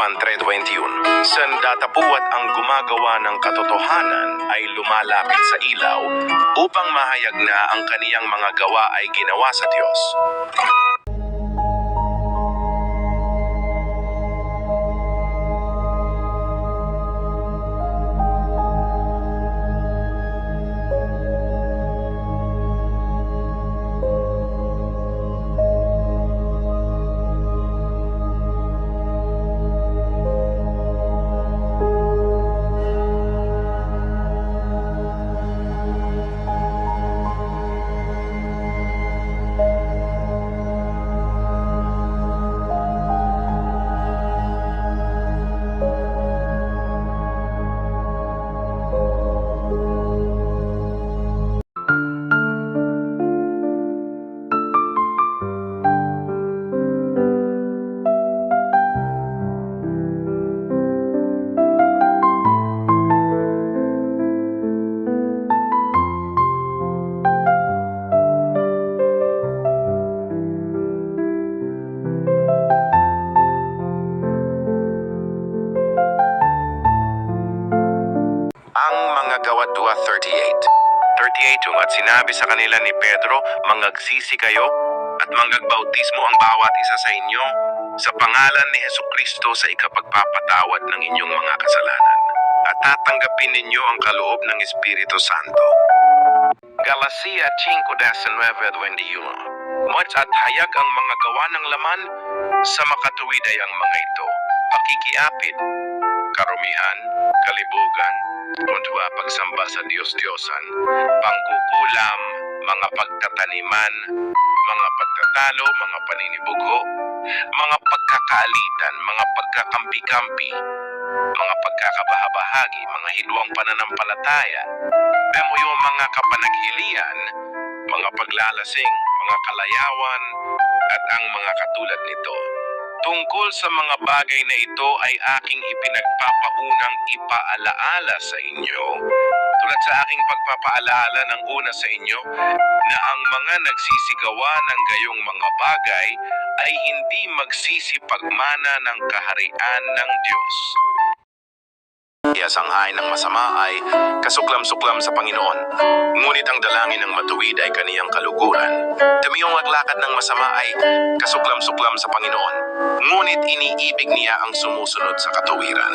Juan 3.21 San datapuat ang gumagawa ng katotohanan ay lumalapit sa ilaw upang mahayag na ang kaniyang mga gawa ay ginawa sa Diyos. Gawa 2.38 38 yung at sinabi sa kanila ni Pedro, mangagsisi kayo at mangagbautismo ang bawat isa sa inyo sa pangalan ni Heso Kristo sa ikapagpapatawad ng inyong mga kasalanan at tatanggapin ninyo ang kaloob ng Espiritu Santo. Galacia 5.19-21 Much at hayag ang mga gawa ng laman sa makatuwid ay ang mga ito. Pakikiapid, karumihan, kalibugan, kuntwa pagsamba sa Diyos-Diyosan, pangkukulam, mga pagtataniman, mga pagtatalo, mga paninibugho, mga pagkakaalitan, mga pagkakampi-kampi, mga pagkakabahabahagi, mga hilwang pananampalataya, Damo yung mga kapanaghilian, mga paglalasing, mga kalayawan, at ang mga katulad nito. Tungkol sa mga bagay na ito ay aking ipinagpapaunang ipaalaala sa inyo, tulad sa aking pagpapaalaala ng una sa inyo, na ang mga nagsisigawa ng gayong mga bagay ay hindi magsisipagmana ng kaharian ng Diyos. Iyasanghay ng masama ay kasuklam-suklam sa Panginoon. Ngunit ang dalangin ng matuwid ay kaniyang kaluguran. Damiyong maglakad ng masama ay kasuklam-suklam sa Panginoon. Ngunit iniibig niya ang sumusunod sa katuwiran.